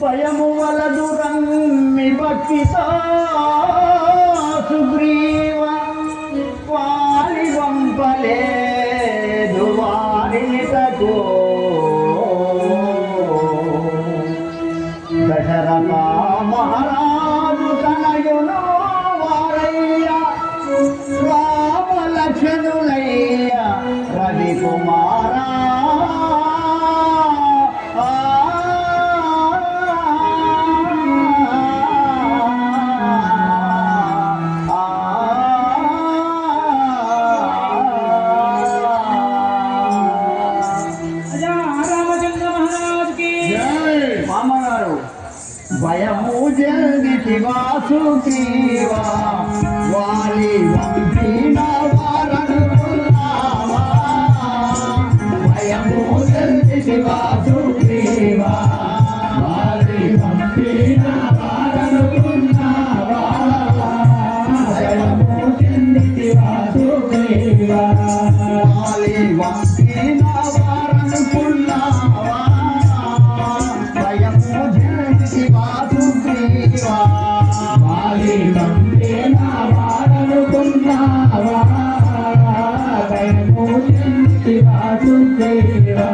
భయము వలదు రమ్మి భక్తి సుగ్రీవ భయము జగతి వాసుగ్రీవా వాలి వంపిన వారనుకున్నావా భయము జగతి వాసు शिवा सुदेवा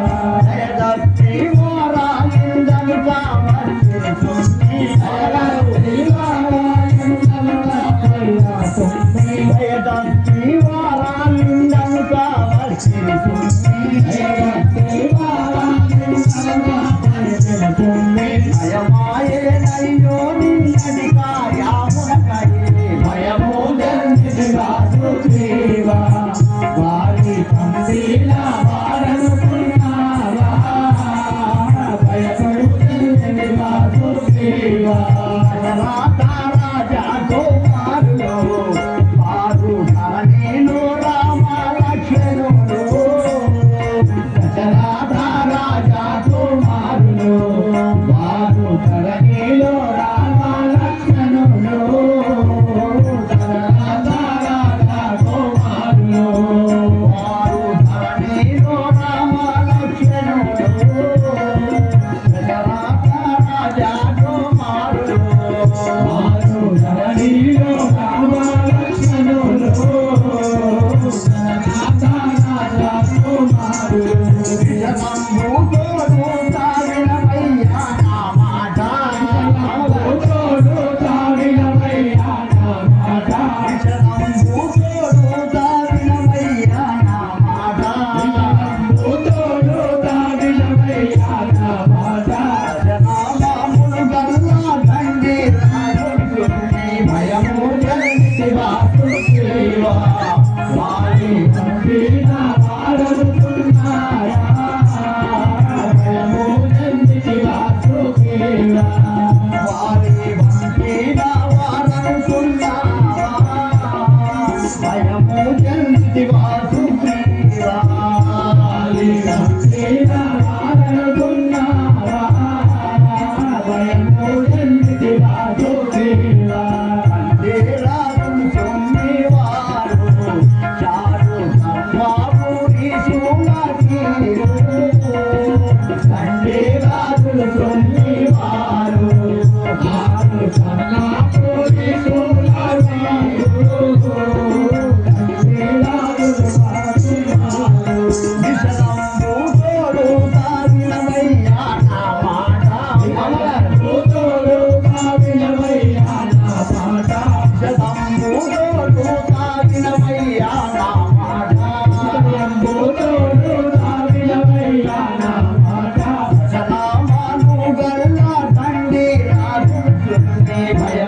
भय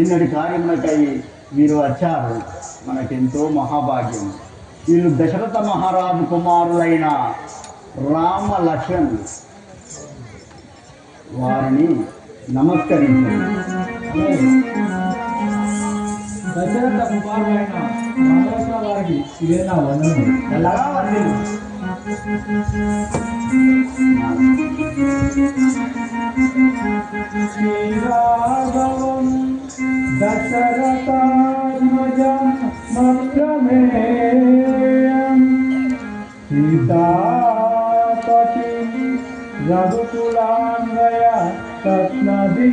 నిన్నటి కార్యములకై మీరు వచ్చారు. మనకెంతో మహాభాగ్యం. వీళ్ళు దశరథ మహారాజు కుమారులైన రామ లక్ష్మణ్ వారిని నమస్కరించారు దశరథ కుమారులైన వారికి श्रीराघवम् दशरथात्मजम् मक्रमेयम् सीतापतिम् रघुकुलाङ्गय रत्नदीपम्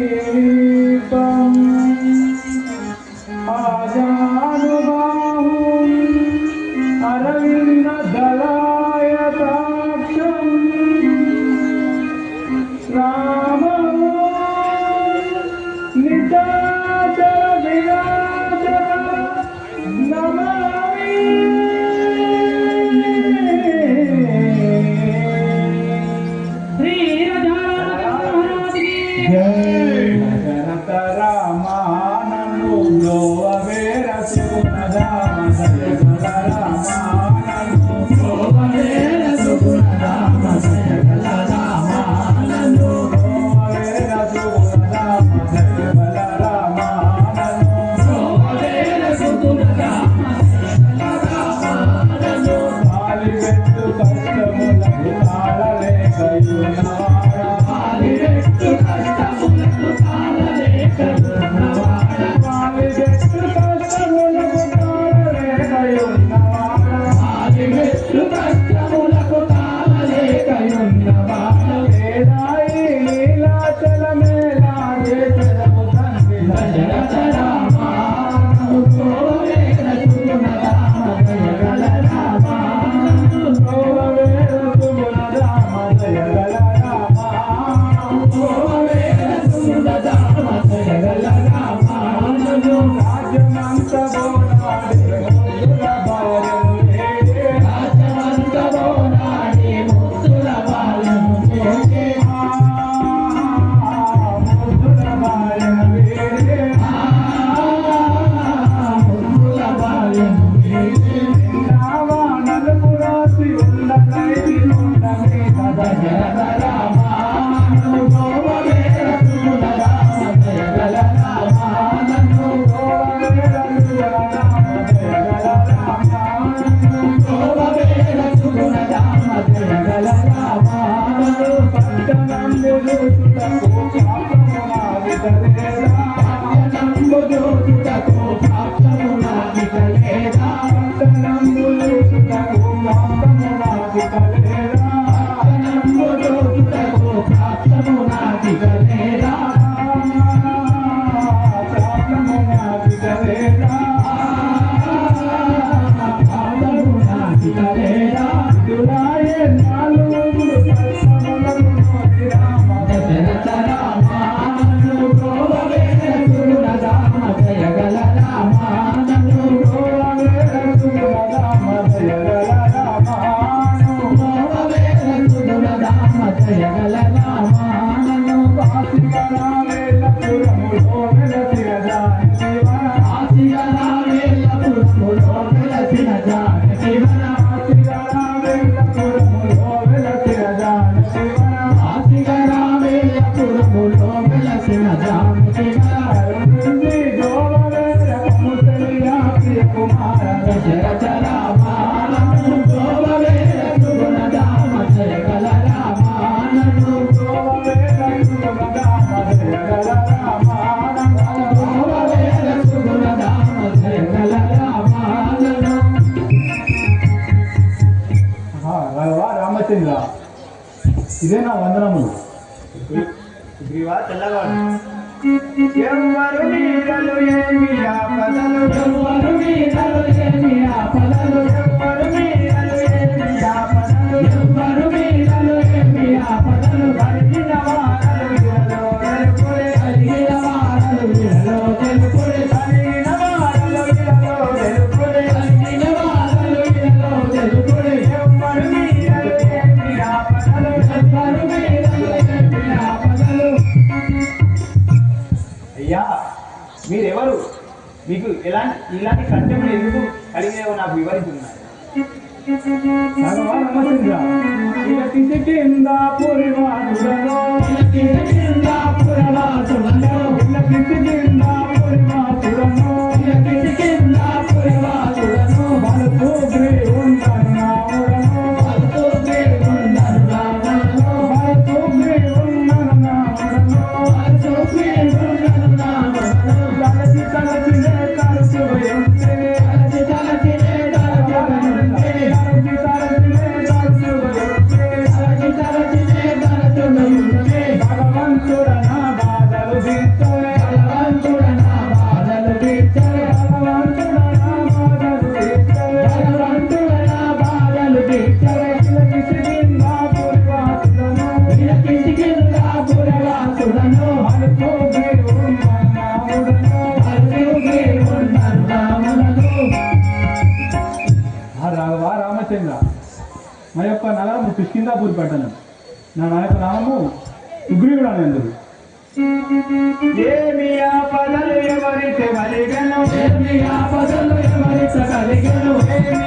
आजा జగల రామానను వాసి రామేల పురములో వెలసి రామచంద్ర. ఇదే నా వందనములు. సుగ్రీవా తెల్లవాడు ఎవ్వరు నీడలు ఏమి ఆపదలు ఎవ్వరు నీడలు ఏమి ఆపదలు ఎవ్వరు మీరెవరు? మీకు ఎలాంటి ఇలాంటి కష్టములు ఎందుకు కలిగినాయో నాకు వివరిస్తున్నారు రాఘవ రామచంద్ర కిష్కిందాపూర్ పట్టణం. నా నా యొక్క నామము సుగ్రీవుడు అని అందరు ఏమి ఆపదలు ఎవరికి కలిగను? ఏమి ఆపదలు ఎవరితో కలిగెను? ఏమి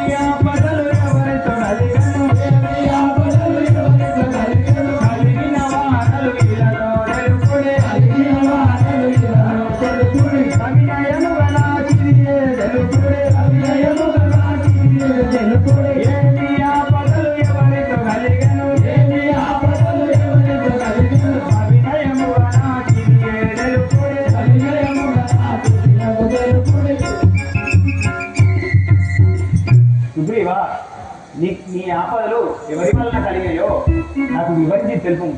తెలుపు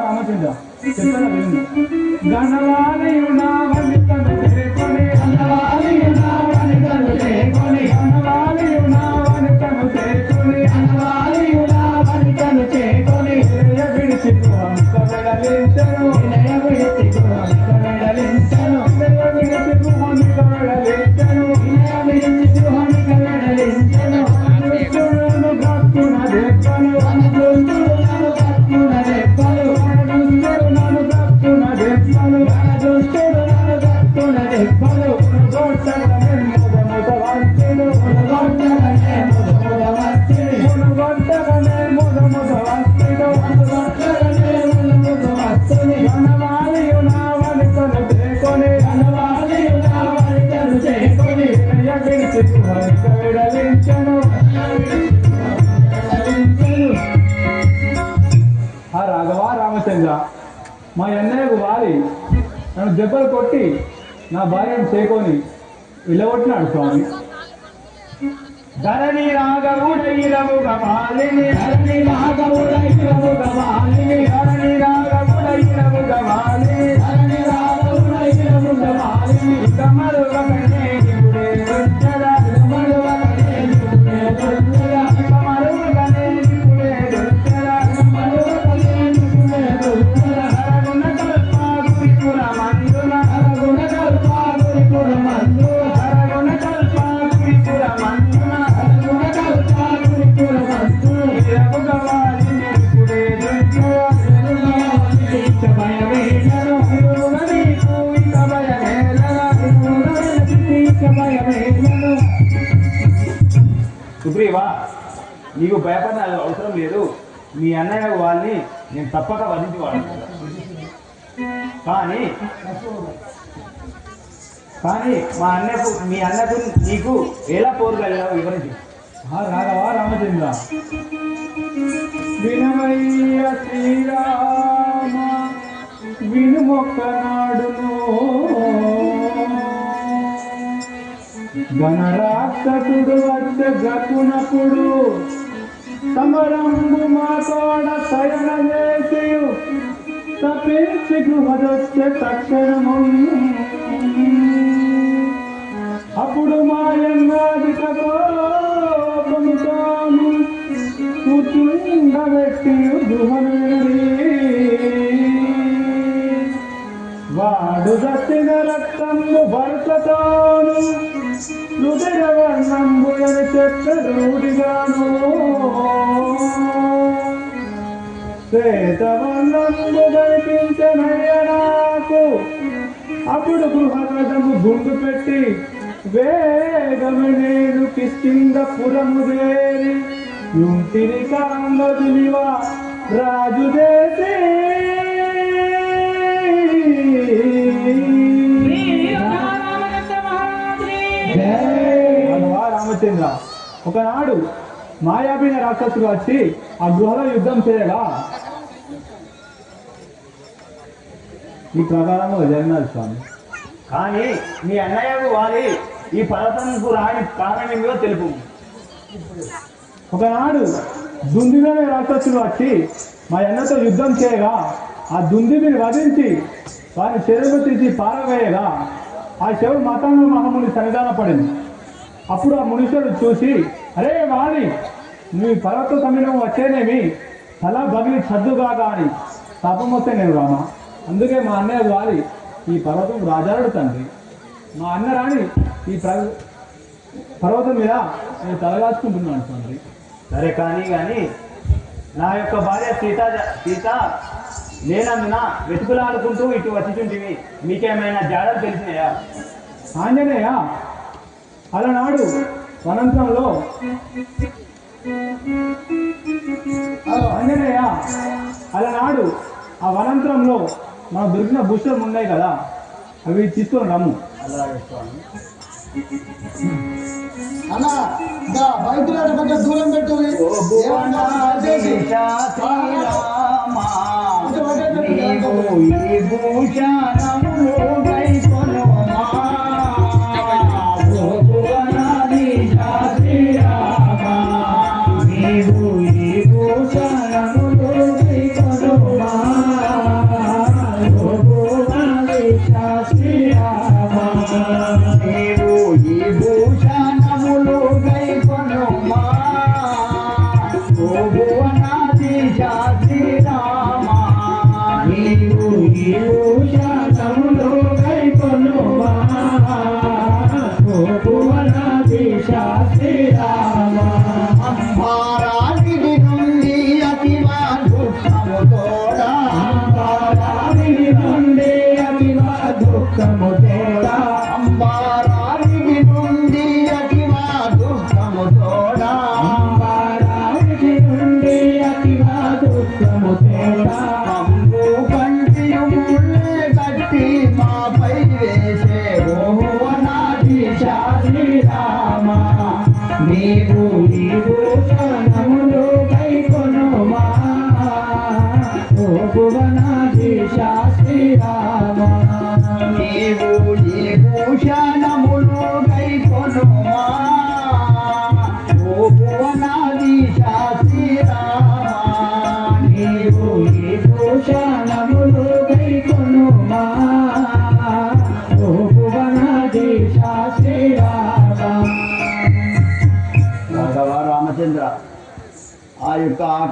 రామచంద్ర చెప్పన విను మా అన్నయ్యకు వారి నన్ను దెబ్బలు కొట్టి నా భార్యను చేకొని వెళ్ళగొట్టినాడు స్వామి. ధరణి రాగముడైరముగ మాలిని ధరణి రాఘవుడైరముగ మాలిని ధరణి రాగముడైరముగ మాలిని సుగ్రీవా నీకు భయపడిన అవసరం లేదు. మీ అన్నయ్య వాళ్ళని నేను తప్పక వధించి వాడు కానీ కానీ మా అన్నకు మీ అన్నకు నీకు ఎలా పోరు కలిగావు వివరించి ఆ రాఘవ రామచంద్ర. వినమయ్య శ్రీరామ వినుమొక్కనాడును గణరాక్షసుడు వచ్చ గకునపుడు సమరంబు మా తోడ శయన చేసియు తప్పించి గృహదొచ్చే తక్షణము అప్పుడు మాయన్నాదిక కోపము తాను కూర్చుండబెట్టి గృహనుడి వాడు దత్తిన రక్తము భర్తతోను రుదిర వర్ణంబు శ్వేతవర్ణంబు కనిపించనయ్య నాకు అప్పుడు గృహకథము గుండు పెట్టి వేగమనేడు కిష్కింద పురముదేరి యుంటిరి కాంగదిలివా రాజు దేశే ఒకనాడు మాయాబీన రాక్షసులు వచ్చి ఆ గృహలో యుద్ధం చేయగా ఈ ప్రకారంగా జరిగినారు స్వామి. కానీ మీ అన్నయ్యకు వాలి ఈ పర్వతంకు రాని కారణం ఏమిటో తెలుపు. ఒకనాడు దుందిలోని రాక్షసులు వచ్చి మా అన్నతో యుద్ధం చేయగా ఆ దుందిని వధించి వారి శరీరం తీసి పారవేయగా ఆ శవం మతంలో మహాముని సన్నిధాన పడింది. అప్పుడు ఆ మునీశ్వరుడు చూసి అరే వాణి నీ పర్వత సమయం వచ్చేనేమి? తల బగిలి చద్దుగా కానీ శాపం వస్తే నేను రామా. అందుకే మా అన్నయ్య వారి ఈ పర్వతం రాజారుడు తండ్రి. మా అన్న రాణి ఈ ప్ర పర్వతం మీద నేను తలగాచుకుంటున్నాను తండ్రి. సరే కానీ కానీ నా యొక్క భార్య సీత సీత నేనందున వెతుకులాడుకుంటూ ఇటు వచ్చిచుంటివి మీకేమైనా జాడలు తెలిసినాయా? ఆంజనేయ అలనాడు వనంతంలో ఆంజనేయ. అలనాడు ఆ వనంతరంలో మన దొరికిన భూషణం ఉన్నాయి కదా అవి తీసుకొని అన్న ఇంకా బయట కొంచెం దూరం పెట్టు. 地下水呀么一步一步像那么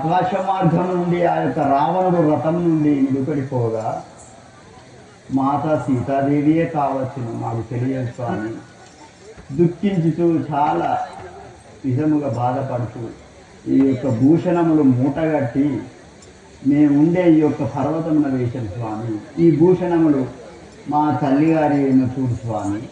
ఆకాశ మార్గం నుండి ఆ యొక్క రావణుడు రథం నుండి నిలుపడిపోగా మాత సీతాదేవియే కావచ్చును మాకు తెలియదు స్వామి. దుఃఖించుతూ చాలా నిజముగా బాధపడుతూ ఈ యొక్క భూషణములు మూటగట్టి మేము ఉండే ఈ యొక్క పర్వతమున వేశాను స్వామి. ఈ భూషణములు మా తల్లిగారి చూడు స్వామి.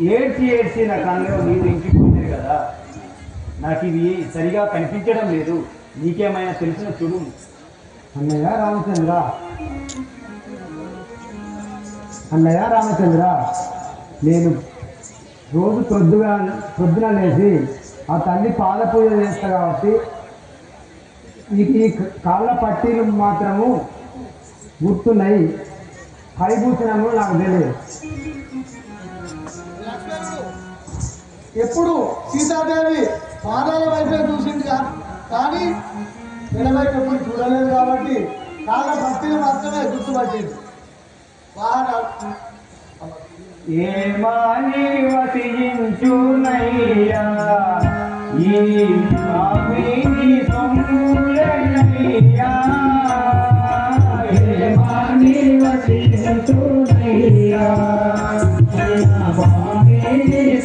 ఏడ్చి ఏడ్చి నా కళ్ళలో నీరు ఇంకిపోయింది కదా. నాకు ఇవి సరిగా కనిపించడం లేదు. నీకేమైనా తెలిసిన చూడు. అన్నయ్య రామచంద్ర. అన్నయ్య రామచంద్ర నేను రోజు ప్రొద్దుగా ప్రొద్దున లేచి ఆ తల్లి పాద పూజ చేస్తా కాబట్టి ఈ ఈ కాళ్ళ పట్టీలు మాత్రము గుర్తున్నాయి. హరిభూషణము నాకు తెలియదు. ఎప్పుడు సీతాదేవి పాదాల వైపే చూసింది కానీ ఎడవైపు ఎప్పుడు చూడలేదు కాబట్టి కాళ్ళ భక్తిని మాత్రమే గుర్తుపట్టింది. వాహనాలు ఏమాని వసించునయ్యా ఈ స్వామిని సొమ్ములనయ్యా ఏమాని వసించునయ్యా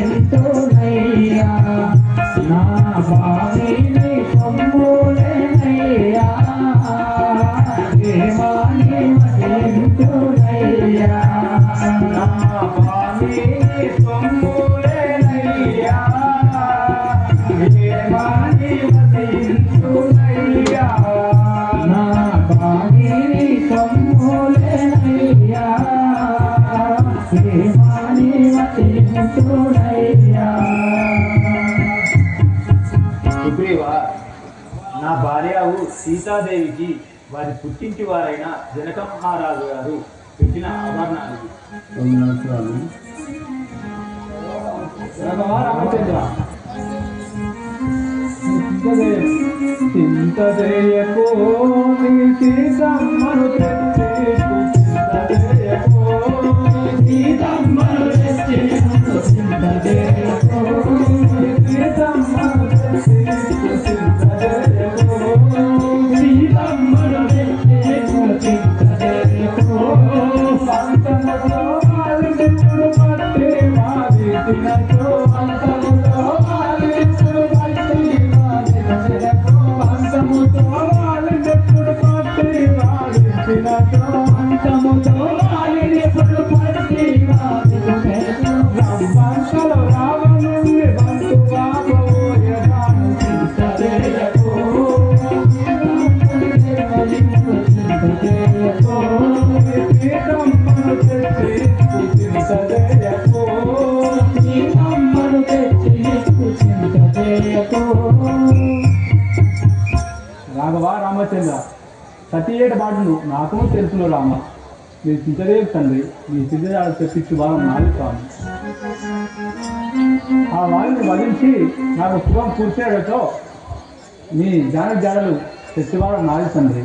ఎంతో నైరా నా బా సీతాదేవికి వారి పుట్టింటి వారైన జనక మహారాజు గారు పెట్టిన ఆభరణాలు. రామచంద్ర చింతదేయకో సీతమ్మను తెచ్చేకు మాటలు నాకము తెలుసులో రామ. మీరు చింతలేదు తండ్రి మీ చిన్నదాడు తెప్పించి మాలి కాదు. ఆ వాయుని వదిలించి నాకు సుఖం కూర్చేయడంతో మీ జాన జాడలు తెచ్చివారు మాలి తండ్రి.